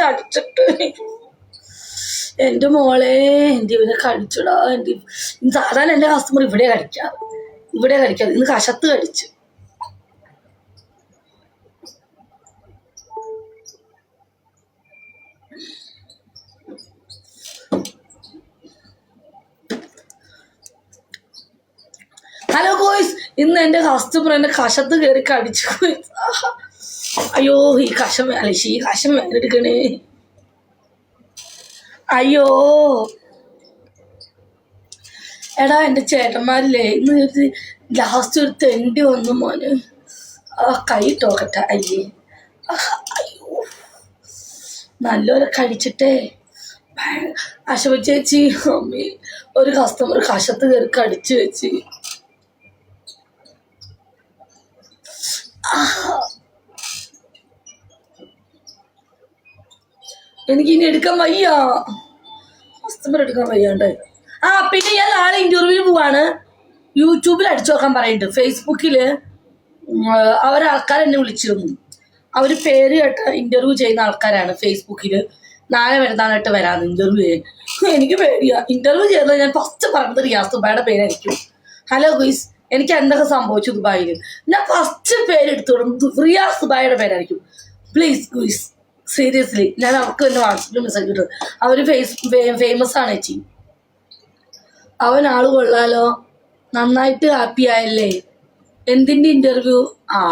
കടിച്ചിട്ട്. എന്റെ മോളെ എന്റെ ഇവനെ കടിച്ചടാ എന്റെ സാധാരണ എന്റെ കസ്റ്റമർ ഇവിടെ കടിക്കാം. ഇവിടെ കടിക്കാം. ഇന്ന് കശത്ത് കടിച്ചു. ഹലോ ഗോയ്സ് ഇന്ന് എന്റെ കസ്റ്റമർ എന്റെ കശത്ത് കയറി കടിച്ചു. അയ്യോ ഈ കഷം അല്ല ഈ കഷം വേനെടുക്കണേ അയ്യോ. എടാ എന്റെ ചേട്ടന്മാരില്ലേ ഇന്ന് ലാസ്റ്റ് ഒരു തെണ്ടി വന്നു മോന്. ആ കൈ ടോക്കട്ടെ അയ്യേ. അയ്യോ. നല്ലപോലെ കടിച്ചിട്ടേ. ഭയ- അശോക ചേച്ചി അമ്മി ഒരു കസ്റ്റമർ കശത്ത് കയറി കടിച്ചു വെച്ച്. എനിക്ക് ഇനി എടുക്കാൻ വയ്യ. കസ്റ്റമർ എടുക്കാൻ വയ്യാണ്ട്. ആ പിന്നെ ഞാൻ നാളെ ഇന്റർവ്യൂവിന് പോവാണ്. യൂട്യൂബിൽ അടിച്ചു നോക്കാൻ പറയുന്നുണ്ട് ഫേസ്ബുക്കിൽ അവരാൾക്കാർ എന്നെ വിളിച്ചിരുന്നു. അവർ പേര് കേട്ട ഇന്റർവ്യൂ ചെയ്യുന്ന ആൾക്കാരാണ് ഫേസ്ബുക്കിൽ നാളെ വരുന്നാളായിട്ട് വരാന്ന് ഇന്റർവ്യൂ ചെയ്യാൻ എനിക്ക് പേടിയാ. ഇന്റർവ്യൂ ചെയ്യുന്നത് ഞാൻ ഫസ്റ്റ് പറഞ്ഞത് റിയാസ് ദുബായുടെ പേരായിരിക്കും. ഹലോ ഗുയിസ് എനിക്ക് എന്തൊക്കെ സംഭവിച്ചു ദുബായിൽ ഞാൻ ഫസ്റ്റ് പേര് എടുത്തു റിയാസ് ദുബായുടെ പേരായിരിക്കും. പ്ലീസ് ഗുയിസ് സീരിയസ്ലി ഞാൻ അവർക്ക് എന്റെ വാട്സപ്പിൽ മെസ്സേജ് ഇട്ടു. അവർ ഫേസ് ഫേമസ് ആണ് ചേച്ചി. അവൻ ആൾ കൊള്ളാലോ. നന്നായിട്ട് ഹാപ്പി ആയല്ലേ. എന്തിന്റെ ഇന്റർവ്യൂ ആ.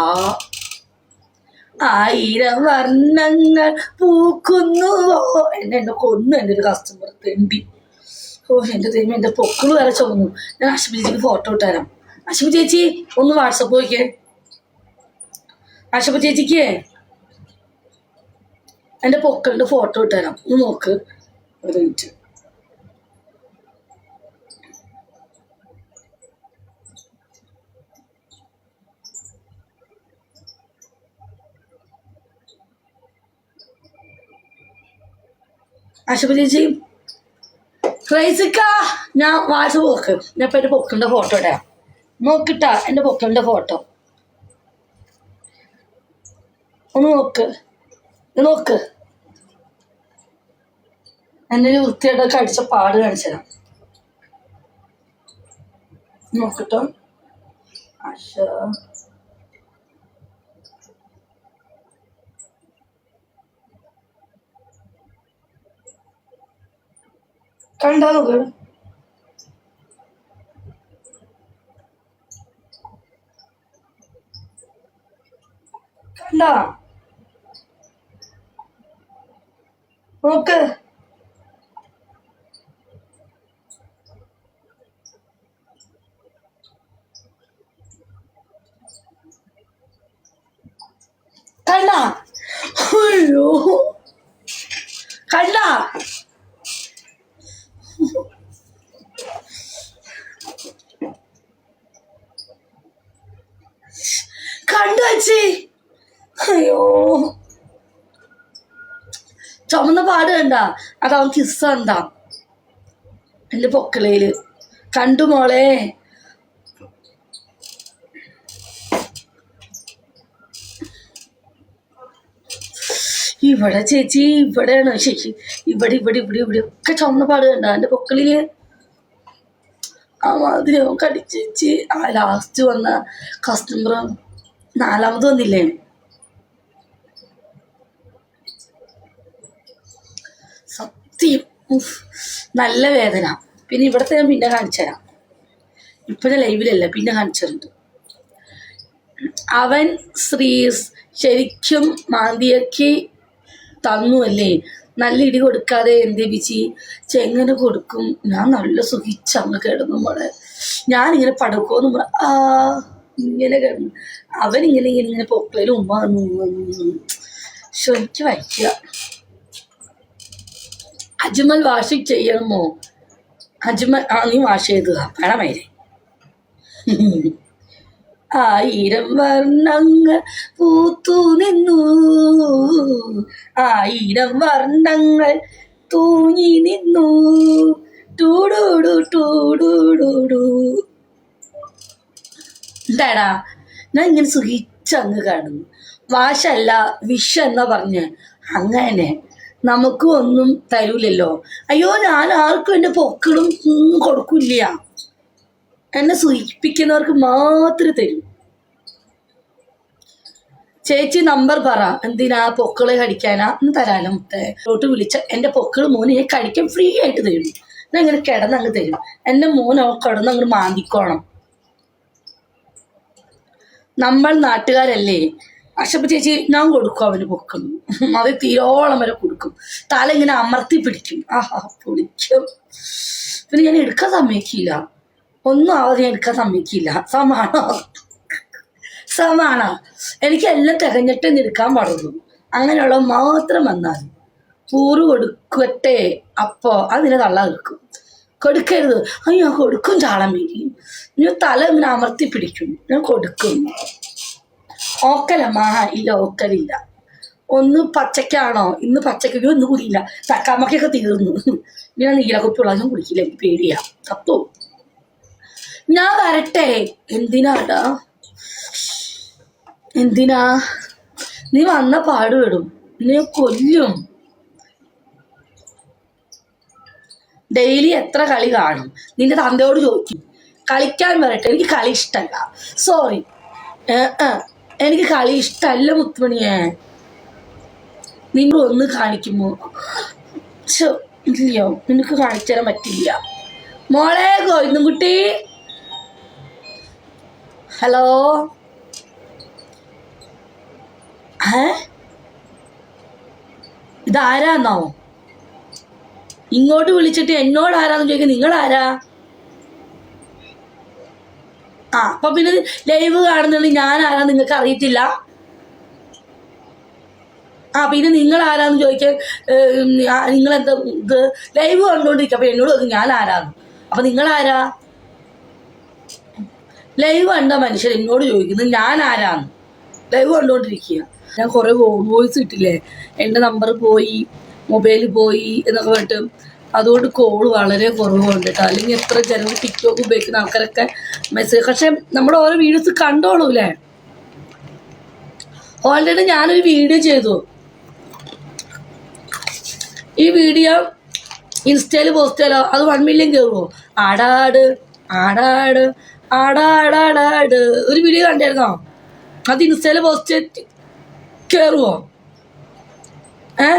ആയിരം വർണങ്ങൾ പൂക്കുന്നുവോ. എന്നെ എന്നെ കൊന്നു എന്റെ ഒരു കസ്റ്റമർ തെണ്ടി ഓ എന്റെ ദൈവം എന്റെ പൊക്കിൾ വരെ ചുമന്നു. ഞാൻ അശ്മി ചേച്ചിക്ക് ഫോട്ടോ ഇട്ടുതരാം അശ്മി ചേച്ചി ഒന്ന് വാട്സപ്പ് നോക്കിയേ. അശ്മി ചേച്ചിക്ക്? എന്റെ പൊക്കളുടെ ഫോട്ടോ ഇട്ടുതരാം ഒന്ന് നോക്ക്. ഒരു മിനിറ്റ് അശുഭ ചേച്ചി. ക്രൈസിക്ക ഞാൻ വാട്സപ്പ് നോക്ക്. ഞാൻ ഇപ്പം എന്റെ ഫോട്ടോ ഇടാം നോക്കിട്ടാ എന്റെ പൊക്കളുടെ ഫോട്ടോ ഒന്ന് നോക്ക്. നോക്ക്. എന്നെ ഒരു വൃത്തിയായിട്ടൊക്കെ അടിച്ച പാട് കാണിച്ചു തരാം നോക്കട്ടോ. അശ കണ്ടാ കണ്ടാ? നോക്ക് കണ്ട അയ്യോ കണ്ട കണ്ടു വച്ചി അയ്യോ. ചുമന്ന പാട് കണ്ട അതവൻ കിസ് കണ്ട എന്റെ പൊക്കളയിൽ കണ്ടു മോളെ. ഇവിടെ ചേച്ചി ഇവിടെയാണ് ശരി ഇവിടെ ഇവിടെ ഇവിടെ ഇവിടെ ഒക്കെ ചുമന്ന പാട് കണ്ട എന്റെ പൊക്കളിൽ ആ മാതിരി അവൻ കടിച്ച് ചേച്ചി. ആ ലാസ്റ്റ് വന്ന കസ്റ്റമർ നാലാമത് വന്നില്ലേ? സത്യം. നല്ല വേദന. പിന്നെ ഇവിടത്തെ ഞാൻ പിന്നെ കാണിച്ചു തരാം. ഇപ്പോഴത്തെ ലൈവിലല്ല പിന്നെ കാണിച്ചിട്ടുണ്ട് അവൻ ശ്രീ ശരിക്കും മാന്തിയക്ക് തന്നു അല്ലേ? നല്ല ഇടി കൊടുക്കാതെ എന്തേ ബിച്ചി ചെങ്ങനെ കൊടുക്കും? ഞാൻ നല്ല സുഖിച്ച് കേടുന്നു മോളെ. ഞാനിങ്ങനെ പടക്കുമെന്ന് ആ. ഇങ്ങനെ കിടന്നു അവൻ ഇങ്ങനെ ഇങ്ങനെ ഇങ്ങനെ പൊക്കളയിൽ ഉമ്മ ശ്രമിച്ചു വയ്ക്കുക അജ്മൽ വാഷ് ചെയ്യണമോ? അജ്മൽ ആ നീ വാഷ് ചെയ്തു പണമേരെ ആയിരം വർണങ്ങൾ പൂത്തു നിന്നു. ആയിരം വർണങ്ങൾ തൂങ്ങി നിന്നു. ടൂടൂടു ടൂടുടു എന്താടാ? ഞാൻ ഇങ്ങനെ സുഖിച്ച് അങ്ങ് കാണുന്നു വാശല്ല വിഷ എന്നാ പറഞ്ഞ്. അങ്ങനെ നമുക്കും ഒന്നും തരൂലല്ലോ. അയ്യോ ഞാൻ ആർക്കും എന്റെ പൊക്കളും കൊടുക്കില്ല. എന്നെ സൂചിപ്പിക്കുന്നവർക്ക് മാത്രമേ തരൂ. ചേച്ചി നമ്പർ പറ. എന്തിനാ പൊക്കൾ കടിക്കാനാ? എന്ന് തരാലോ മുത്തേ. വിളിച്ച എന്റെ പൊക്കൾ മോന് ഞാൻ കടിക്കാൻ ഫ്രീ ആയിട്ട് തരും. ഞാൻ ഇങ്ങനെ കിടന്നങ്ങ് തരും. എന്റെ മോൻ കിടന്നങ്ങ് കിടന്ന് മാന്തിക്കോണം. നമ്മൾ നാട്ടുകാരല്ലേ? അക്ഷപ്പ ചേച്ചി ഞാൻ കൊടുക്കും അവന് പൊക്കളും അത് തീരോളം വരെ കൊടുക്കും. തല ഇങ്ങനെ അമർത്തി പിടിക്കും. ആഹാ പൊളിക്കും. പിന്നെ ഞാൻ എടുക്കാൻ സമ്മതിക്കില്ല. ഒന്നും ആവാതെ ഞാൻ എടുക്കാൻ സമ്മതിക്കില്ല. സമാണോ? സമാണ? എനിക്ക് എല്ലാം തികഞ്ഞിട്ട് എടുക്കാൻ പാടുള്ളൂ. അങ്ങനെയുള്ള മാത്രം വന്നാൽ പൂറ് കൊടുക്കട്ടെ അപ്പോ അതിനെ തള്ള എടുക്കും. കൊടുക്കരുത്. അയ്യോ കൊടുക്കും താളം വീരി ഞാൻ തല ഇങ്ങനെ അമർത്തി പിടിക്കും. ഞാൻ കൊടുക്കും. ഓക്കലമ്മ ഇല്ല ഓക്കലില്ല. ഒന്ന് പച്ചക്കാണോ? ഇന്ന് പച്ചക്കോ ഇന്ന് കുടിയില്ല. തക്കാമക്കൊക്കെ തീർന്നു. ഞാൻ നീലക്കുപ്പിയുള്ള ഞാൻ കുടിക്കില്ല എനിക്ക് പേടിയാ. തത്തോ ഞാൻ വരട്ടെ. എന്തിനാടാ? എന്തിനാ? നീ വന്ന പാടുപെടും. നീ കൊല്ലും. ഡെയിലി എത്ര കളി കാണും? നിന്റെ തന്തയോട് ചോദിക്കും. കളിക്കാൻ വരട്ടെ എനിക്ക് കളി ഇഷ്ടമല്ല സോറി എനിക്ക് കളി ഇഷ്ടമല്ല മുത്തുമണിയെ. നിങ്ങൾ ഒന്ന് കാണിക്കുമോ? ഇല്ലയോ നിനക്ക് കാണിച്ചു തരാൻ പറ്റില്ല. മോളെ ഗോവിന്ദൻകുട്ടി. ഹലോ ഏ? ഇതാരാന്നോ? ഇങ്ങോട്ട് വിളിച്ചിട്ട് എന്നോട് ആരാന്ന് ചോദിക്കുക നിങ്ങൾ ആരാ? ആ അപ്പൊ പിന്നെ ലൈവ് കാണുന്നത് ഞാൻ ആരാ നിങ്ങൾക്ക് അറിയത്തില്ല. ആ പിന്നെ നിങ്ങൾ ആരാന്ന് ചോദിക്കാൻ നിങ്ങൾ എന്താ ഇത്? ലൈവ് കണ്ടുകൊണ്ടിരിക്കുക അപ്പൊ എന്നോട് ഞാൻ ആരാന്ന്. അപ്പൊ നിങ്ങൾ ആരാ? ലൈവ് കണ്ട മനുഷ്യർ എന്നോട് ചോദിക്കുന്നത് ഞാൻ ആരാന്ന്. ലൈവ് കണ്ടുകൊണ്ടിരിക്കുക ഞാൻ കുറെ വോയിസ് കിട്ടില്ലേ എന്റെ നമ്പർ പോയി. മൊബൈൽ പോയി എന്നൊക്കെ പറഞ്ഞിട്ട് അതുകൊണ്ട് കോൾ വളരെ കുറവുണ്ട് കേട്ടോ അല്ലെങ്കിൽ എത്ര ജനങ്ങൾ ടിക്ടോക്ക് ഉപയോഗിക്കുന്ന ആൾക്കാരൊക്കെ മെസ്സേജ് പക്ഷെ നമ്മൾ ഓരോ വീഡിയോസ് കണ്ടോളൂല്ലേ? ഓൾറെഡി ഞാനൊരു വീഡിയോ ചെയ്തു. ഈ വീഡിയോ ഇൻസ്റ്റയിൽ പോസ്റ്റ് ചെയ്യാലോ അത് വൺ മില്യൺ കയറുമോ ആടാട് ആടാട് ആടാടാടാട്. ഒരു വീഡിയോ കണ്ടായിരുന്നോ? അത് ഇൻസ്റ്റയിൽ പോസ്റ്റ് കയറുമോ ഏ?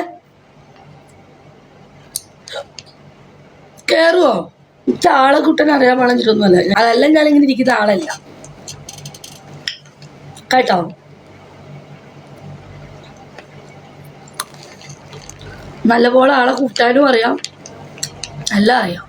കയറുമോ എനിക്ക് ആളെ കുട്ടൻ അറിയാൻ അതെല്ലാം ഞാൻ ഇങ്ങനെ ഇരിക്കുന്ന ആളല്ല. കേട്ടോ? നല്ലപോലെ ആളെ കൂട്ടാനും അറിയാം. എല്ലാം അറിയാം.